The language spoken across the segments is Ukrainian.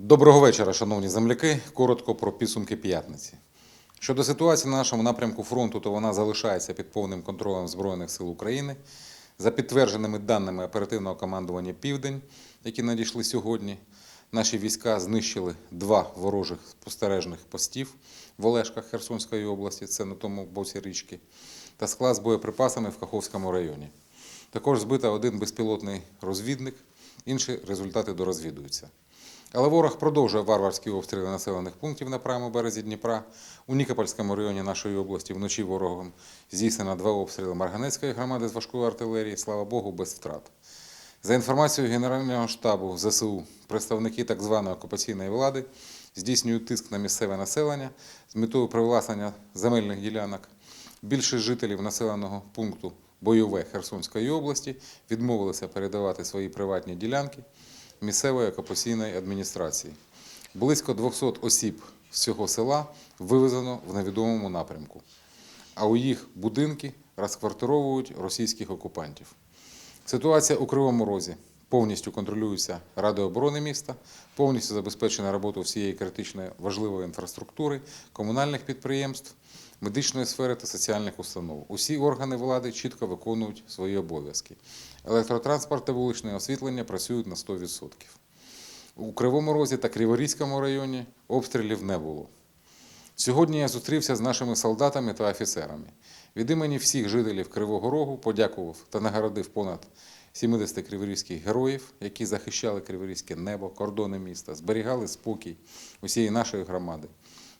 Доброго вечора, шановні земляки. Коротко про підсумки п'ятниці. Щодо ситуації на нашому напрямку фронту, то вона залишається під повним контролем Збройних сил України. За підтвердженими даними оперативного командування Південь, які надійшли сьогодні, наші війська знищили два ворожих спостережних постів в Олешках Херсонської області, це на тому боці річки, та склад з боєприпасами в Каховському районі. Також збито один безпілотний розвідник, інші результати дорозвідуються. Але ворог продовжує варварські обстріли населених пунктів на правому березі Дніпра. У Нікопольському районі нашої області вночі ворогом здійснено два обстріли Марганецької громади з важкої артилерії, слава Богу, без втрат. За інформацією Генерального штабу ЗСУ, представники так званої окупаційної влади здійснюють тиск на місцеве населення з метою привласнення земельних ділянок. Більшість жителів населеного пункту Бойове Херсонської області відмовилися передавати свої приватні ділянки місцевої окупаційної адміністрації. Близько 200 осіб з цього села вивезено в невідомому напрямку, а у їх будинки розквартировують російських окупантів. Ситуація у Кривому Розі повністю контролюється Радою оборони міста, повністю забезпечена робота всієї критичної важливої інфраструктури, комунальних підприємств, медичної сфери та соціальних установ. Усі органи влади чітко виконують свої обов'язки. Електротранспорт та вуличне освітлення працюють на 100%. У Кривому Розі та Криворізькому районі обстрілів не було. Сьогодні я зустрівся з нашими солдатами та офіцерами. Від імені всіх жителів Кривого Рогу подякував та нагородив понад 70 криворізьких героїв, які захищали криворізьке небо, кордони міста, зберігали спокій усієї нашої громади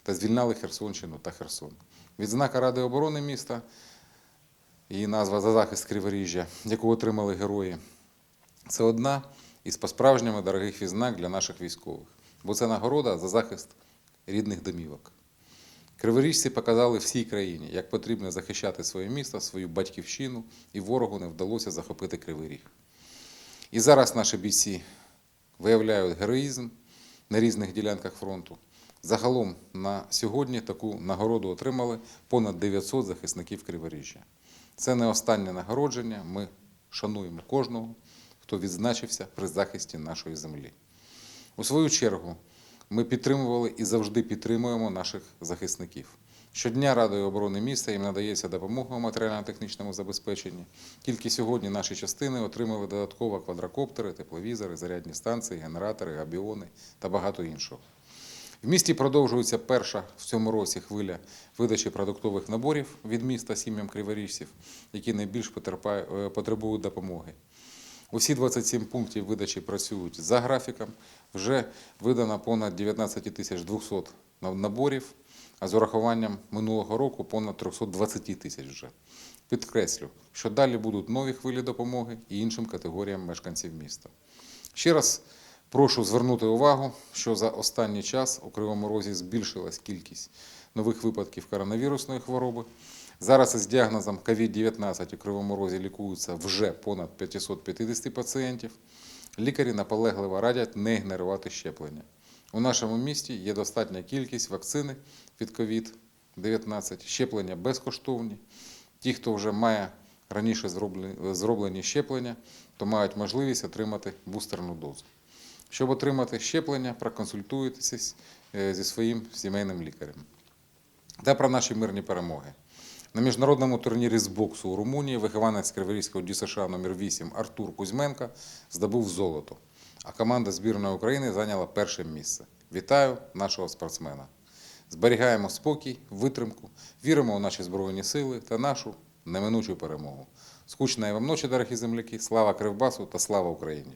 та звільняли Херсонщину та Херсон. Відзнака Ради оборони міста, її назва за захист Криворіжжя, яку отримали герої, це одна із по-справжньому дорогих відзнак для наших військових, бо це нагорода за захист рідних домівок. Криворіжці показали всій країні, як потрібно захищати своє місто, свою батьківщину, і ворогу не вдалося захопити Кривий Ріг. І зараз наші бійці виявляють героїзм на різних ділянках фронту. Загалом на сьогодні таку нагороду отримали понад 900 захисників Криворіжжя. Це не останнє нагородження. Ми шануємо кожного, хто відзначився при захисті нашої землі. У свою чергу, ми підтримували і завжди підтримуємо наших захисників. Щодня Радою оборони міста їм надається допомога у матеріально-технічному забезпеченні. Тільки сьогодні наші частини отримали додатково квадрокоптери, тепловізори, зарядні станції, генератори, габіони та багато іншого. В місті продовжується перша в цьому році хвиля видачі продуктових наборів від міста сім'ям криворіжців, які найбільш е, потребують допомоги. Усі 27 пунктів видачі працюють за графіком. Вже видано понад 19 тисяч 200 наборів, а з урахуванням минулого року понад 320 тисяч вже. Підкреслю, що далі будуть нові хвилі допомоги і іншим категоріям мешканців міста. Ще раз прошу звернути увагу, що за останній час у Кривому Розі збільшилась кількість нових випадків коронавірусної хвороби. Зараз із діагнозом COVID-19 у Кривому Розі лікуються вже понад 550 пацієнтів. Лікарі наполегливо радять не ігнорувати щеплення. У нашому місті є достатня кількість вакцини від COVID-19, щеплення безкоштовні. Ті, хто вже має раніше зроблені, щеплення, то мають можливість отримати бустерну дозу. Щоб отримати щеплення, проконсультуйтеся е, зі своїм сімейним лікарем. Та про наші мирні перемоги. На міжнародному турнірі з боксу у Румунії вихованець Криворізького ДЮСШ номер 8 Артур Кузьменко здобув золото, а команда збірної України зайняла перше місце. Вітаю нашого спортсмена! Зберігаємо спокій, витримку, віримо у наші Збройні сили та нашу неминучу перемогу. Скучної вам ночі, дорогі земляки! Слава Кривбасу та слава Україні!